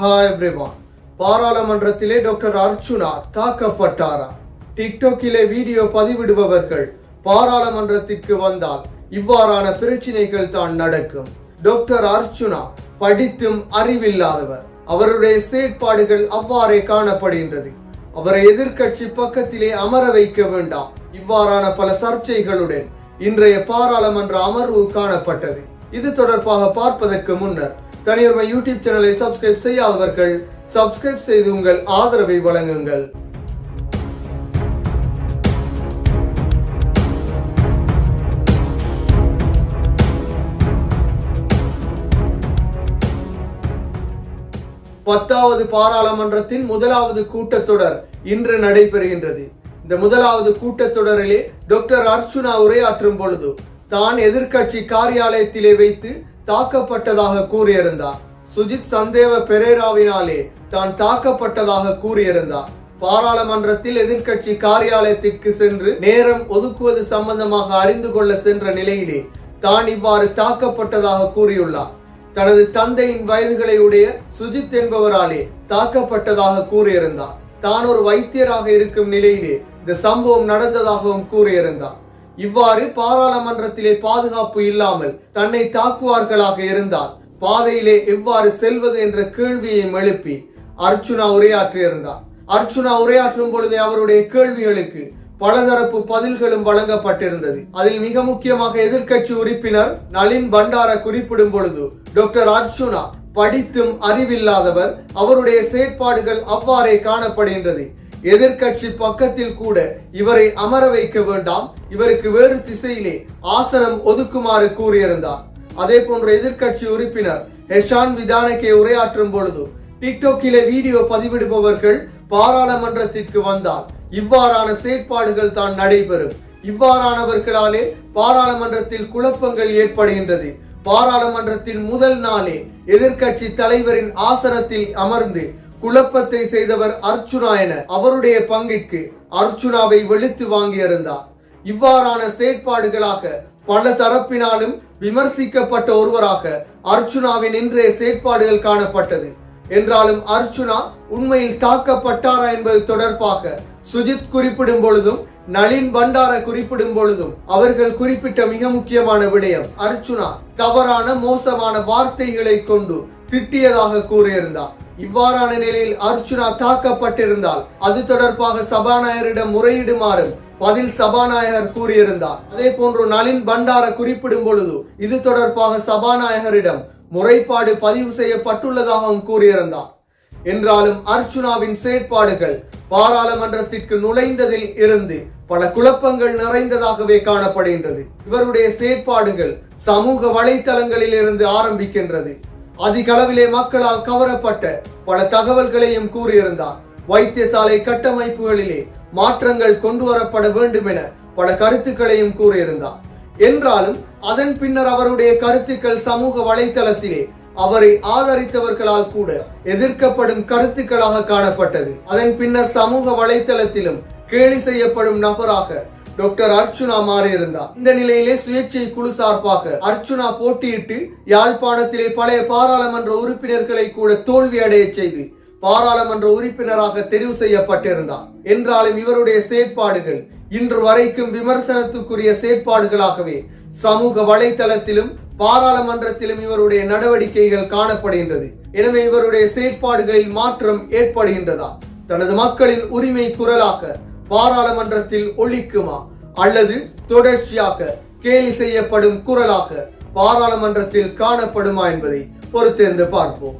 Hi everyone பாராளுமன்றத்திலே doctor Archuna தாக்கப்பட்டாரா? டிக்டாக்கிலே வீடியோ பதிவிடுபவர்கள் பாராளுமன்றத்திற்கு வந்தால் இவ்வாறான பிரச்சினைகள் தான் நடக்கும். டாக்டர் அர்ச்சுனா படித்தும் அறிவில்லாதவர். அவருடைய செயற்பாடுகள் அவ்வாறே காணப்படுகின்றது. அவரை எதிர்கட்சி பக்கத்திலே அமர வைக்க வேண்டாம். இவ்வாறான பல சர்ச்சைகளுடன் இன்றைய பாராளுமன்ற அமர்வு காணப்பட்டது. இது தொடர்பாக பார்ப்பதற்கு முன்னர் தனியொருமை யூடியூப் சேனலை சப்ஸ்கிரைப் செய்யாதவர்கள் சப்ஸ்கிரைப் செய்து உங்கள் ஆதரவை வழங்குங்கள். பத்தாவது பாராளுமன்றத்தின் முதலாவது கூட்டத்தொடர் இன்று நடைபெறுகின்றது. இந்த முதலாவது கூட்டத்தொடரிலே டாக்டர் அர்ச்சுனா உரையாற்றும் பொழுது தான் எதிர்கட்சி காரியாலயத்திலே வைத்து தாக்கப்பட்டதாக கூறியிருந்தார். சுஜித் சந்தேவ பெரேராவினாலே தான் தாக்கப்பட்டதாக கூறியிருந்தார். பாராளுமன்றத்தில் எதிர்கட்சி காரியாலயத்திற்கு சென்று நேரம் ஒதுக்குவது சம்பந்தமாக அறிந்து கொள்ள சென்ற நிலையிலே தான் இவ்வாறு தாக்கப்பட்டதாக கூறியுள்ளார். தனது தந்தையின் வயதுகளை உடைய சுஜித் என்பவராலே தாக்கப்பட்டதாக கூறியிருந்தார். தான் ஒரு வைத்தியராக இருக்கும் நிலையிலே இந்த சம்பவம் நடந்ததாகவும் கூறியிருந்தார். இவ்வாறு பாராளுமன்றத்திலே பாதுகாப்பு இல்லாமல் தன்னை தாக்குவார்களாக இருந்தால் பாதையிலே எவ்வாறு செல்வது என்ற கேள்வியை எழுப்பி அர்ச்சுனா உரையாற்றியிருந்தார். அர்ச்சுனா உரையாற்றும் பொழுது அவருடைய கேள்விகளுக்கு பலதரப்பு பதில்களும் வழங்கப்பட்டிருந்தது. அதில் மிக முக்கியமாக எதிர்க்கட்சி உறுப்பினர் நளின் பண்டார குறிப்பிடும் பொழுது டாக்டர் அர்ச்சுனா படித்தும் அறிவில்லாதவர் அவருடைய செயற்பாடுகள் அவ்வாறே காணப்படுகின்றது. எதிர்கட்சி பக்கத்தில் கூட இவரை அமர வைக்க வேண்டாம். இவருக்கு வேறு திசையிலே ஆசனம் ஒதுக்குமாறு கூறியிருந்தார். அதே போன்ற எதிர்கட்சி உறுப்பினர் ஹெஷான் விதானகே உரையாற்றும் பொழுது டிக்டோக்கிலே வீடியோ பதிவிடுபவர்கள் பாராளுமன்றத்திற்கு வந்தால் இவ்வாறான செயற்பாடுகள் தான் நடைபெறும். இவ்வாறானவர்களாலே பாராளுமன்றத்தில் குழப்பங்கள் ஏற்படுகின்றது. பாராளுமன்றத்தின் முதல் நாளே எதிர்கட்சி தலைவரின் ஆசனத்தில் அமர்ந்து குழப்பத்தை செய்தவர் அர்ச்சுனா என அவருடைய பங்கிற்கு அர்ச்சுனாவை வெளுத்து வாங்கியிருந்தார். இவ்வாறான செயற்பாடுகளாக பல தரப்பினாலும் விமர்சிக்கப்பட்ட ஒருவராக அர்ச்சுனாவின் இன்றைய செயற்பாடுகள் காணப்பட்டது. என்றாலும் அர்ச்சுனா உண்மையில் தாக்கப்பட்டாரா என்பது தொடர்பாக சுஜித் குறிப்பிடும் பொழுதும் நளின் பண்டார குறிப்பிடும் பொழுதும் அவர்கள் குறிப்பிட்ட மிக முக்கியமான விடயம் அர்ச்சுனா தவறான மோசமான வார்த்தைகளை கொண்டு திட்டியதாக கூறியிருந்தார். இவ்வாறான நிலையில் அர்ச்சுனா தாக்கப்பட்டிருந்தால் அது தொடர்பாக சபாநாயகரிடம் முறையிடுமாறும் பதில் சபாநாயகர் கூறியிருந்தார். அதே போன்று நளின் பண்டார குறிப்பிடும் பொழுது இது தொடர்பாக சபாநாயகரிடம் முறைப்பாடு பதிவு செய்யப்பட்டுள்ளதாகவும் கூறியிருந்தார். என்றாலும் அர்ச்சுனாவின் செயற்பாடுகள் பாராளுமன்றத்திற்கு நுழைந்ததில் இருந்து பல குழப்பங்கள் நிறைந்ததாகவே காணப்படுகின்றது. இவருடைய செயற்பாடுகள் சமூக வலைத்தளங்களில் இருந்து ஆரம்பிக்கின்றது. அதிக அளவிலே மக்களால் கவரப்பட்ட பல தகவல்களையும் கூறியிருந்தார். வைத்தியசாலை கட்டமைப்புகளிலே மாற்றங்கள் கொண்டு வரப்பட வேண்டும் என பல கருத்துக்களையும் கூறியிருந்தார். என்றாலும் அதன் பின்னர் அவருடைய கருத்துக்கள் சமூக வலைத்தளத்திலே அவரை ஆதரித்தவர்களால் கூட எதிர்க்கப்படும் கருத்துக்களாக காணப்பட்டது. அதன் பின்னர் சமூக வலைதளத்திலும் கேலி செய்யப்படும் நபராக டாக்டர் அர்ச்சுனா மாறியிருந்தார் இந்த நிலையிலே சுயேட்சை குழு சார்பாக அர்ச்சுனா போட்டியிட்டு யாழ்ப்பாணத்திலே பழைய பாராளுமன்ற உறுப்பினர்களை கூட தோல்வி அடைய செய்து பாராளுமன்ற உறுப்பினராக தெரிவு செய்யப்பட்டிருந்தார். என்றாலும் இவருடைய செயற்பாடுகள் இன்று வரைக்கும் விமர்சனத்துக்குரிய செயற்பாடுகளாகவே சமூக வலைதளத்திலும் பாராளுமன்றத்திலும் இவருடைய நடவடிக்கைகள் காணப்படுகின்றது. எனவே இவருடைய செயற்பாடுகளில் மாற்றம் ஏற்படுகின்றதா? தனது மக்களின் உரிமை குரலாக பாராளுமன்றத்தில் ஒழிக்குமா? அல்லது தொடர்ச்சியாக கேலி செய்யப்படும் குரலாக பாராளுமன்றத்தில் காணப்படுமா என்பதை பொறுத்திருந்து பார்ப்போம்.